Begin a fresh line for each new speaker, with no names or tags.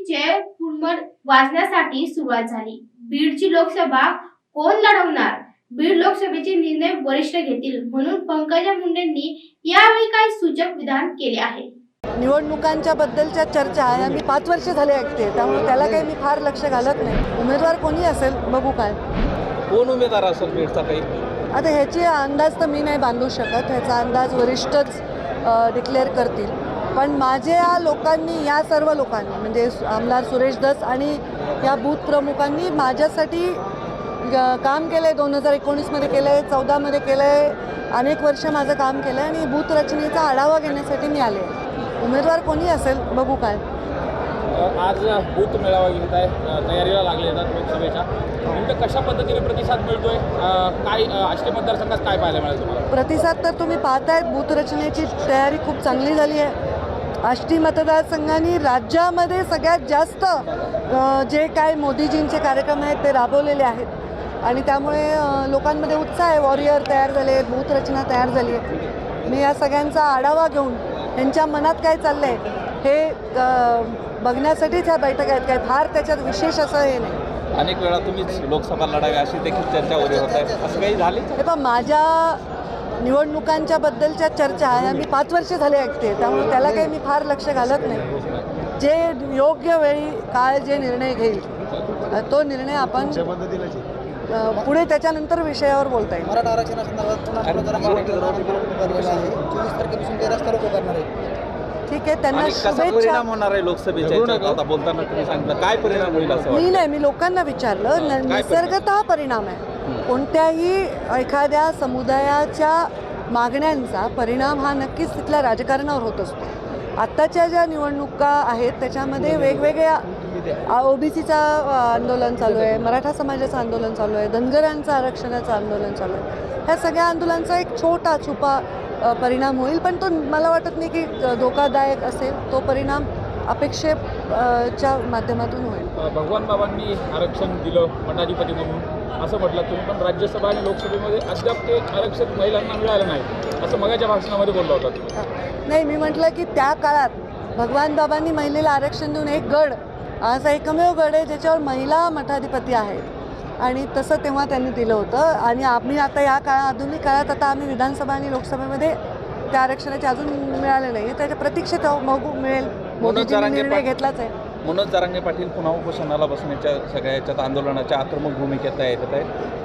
मोदींचे पुनर्मत वाजण्यासाठी सुरुवात झाली. बीडची लोकसभा कोण लढवणार? बीड लोकसभेचे निर्णय वरिष्ठ घेतील म्हणून पंकजा मुंडेंनी यावेळी काही सूचक विधान केले आहे.
निवडणुकांच्या बद्दलच्या चर्चा ह्या मी पाच वर्ष झाले ऐकते त्यामुळे त्याला काही मी फार लक्ष घालत नाही. उमेदवार कोणी असेल बघू काय.
कोण उमेदवार असेल बीडचा काही?
आता ह्याची अंदाज तर मी नाही बांधू शकत ह्याचा अंदाज वरिष्ठच डिक्लेअर करतील. पण माझ्या लोकांनी या सर्व लोकांनी म्हणजे आमदार सुरेश दस आणि या बूथ प्रमुखांनी माझ्यासाठी काम केलं आहे दोन हजार एकोणीसमध्ये केलं आहे चौदामध्ये केलं आहे अनेक वर्ष माझं काम केलं आहे आणि बूथ रचनेचा आढावा घेण्यासाठी मी आले. उमेदवार कोणी असेल बघू काय.
आज बूथ मेळावा घेत आहे तयारीला लागले आहेत लोकसभेच्या. नेमकं कशा पद्धतीने प्रतिसाद मिळतोय? काय आष्टी मतदारसंघात काय पाहायला मिळेल तुम्हाला?
प्रतिसाद तर तुम्ही पाहतायत बूथ रचनेची तयारी खूप चांगली झाली आहे. आष्टी मतदारसंघाने राज्यामध्ये सगळ्यात जास्त जे काय मोदीजींचे कार्यक्रम आहेत ते राबवलेले आहेत. आणि त्यामुळे लोकांमध्ये उत्साह आहे. वॉरियर तयार झाले आहेत बूथ रचना तयार झाली आहे मी या सगळ्यांचा आढावा घेऊन त्यांच्या मनात काय चाललं आहे हे बघण्यासाठीच ह्या बैठका आहेत. काय फार त्याच्यात विशेष असं हे नाही.
अनेक वेळा तुम्हीच लोकसभा लढावी अशी देखील चर्चा वगैरे होत आहे. असं काही झाले
हे पण माझ्या निवडणुकांच्या बद्दलच्या चर्चा ह्या मी पाच वर्ष झाले ऐकते. त्यामुळे त्याला काही मी फार लक्ष घालत नाही. जे योग्य वेळी काळ जे निर्णय घेईल तो निर्णय आपण पुढे त्याच्यानंतर विषयावर बोलता येईल.
मराठा आरक्षणासंदर्भात
ठीक आहे त्यांना शुभेच्छा.
होणार आहे लोकसभेच्या बोलताना तुम्ही सांगितलं. काय परिणाम होईल असं
मी नाही मी लोकांना विचारलं. निसर्गतः परिणाम आहे. कोणत्याही एखाद्या समुदायाच्या मागण्यांचा परिणाम हा नक्कीच तिथल्या राजकारणावर होत असतो. आत्ताच्या ज्या निवडणुका आहेत त्याच्यामध्ये वेगवेगळ्या ओबीसीचा आंदोलन चालू आहे मराठा समाजाचं आंदोलन चालू आहे धनगरांचं आरक्षणाचं आंदोलन चालू आहे. ह्या सगळ्या आंदोलनाचा एक छोटा छुपा परिणाम होईल पण तो मला वाटत नाही की धोकादायक असेल. तो परिणाम अपेक्षेच्या माध्यमातून होईल.
भगवान बाबांनी आरक्षण दिलं मठाधिपती म्हणून. असं म्हटलं तुम्ही. पण राज्यसभा आणि लोकसभेमध्ये अद्याप ते आरक्षण महिलांना मिळालं नाही. असं मगाच्या भाषणामध्ये बोलला होता तुम्ही.
नाही मी म्हटलं की त्या काळात भगवान बाबांनी महिलेला आरक्षण देऊन एक गड असा एकमेव गड आहे ज्याच्यावर महिला मठाधिपती आहेत. आणि तसं तेव्हा त्यांनी दिलं होतं. आणि आम्ही आता या काळा आधुनिक काळात आता आम्ही विधानसभा आणि लोकसभेमध्ये त्या आरक्षणाचे अजून मिळाले नाही त्याच्या प्रतीक्षेत बघू मिळेल. मोदीजींनी निर्णय घेतलाच आहे.
मनोज जारांगे पाटील पुन्हा उपोषणाला बसण्याच्या सगळ्या याच्यात आंदोलनाच्या आक्रमक भूमिकेत येत आहेत.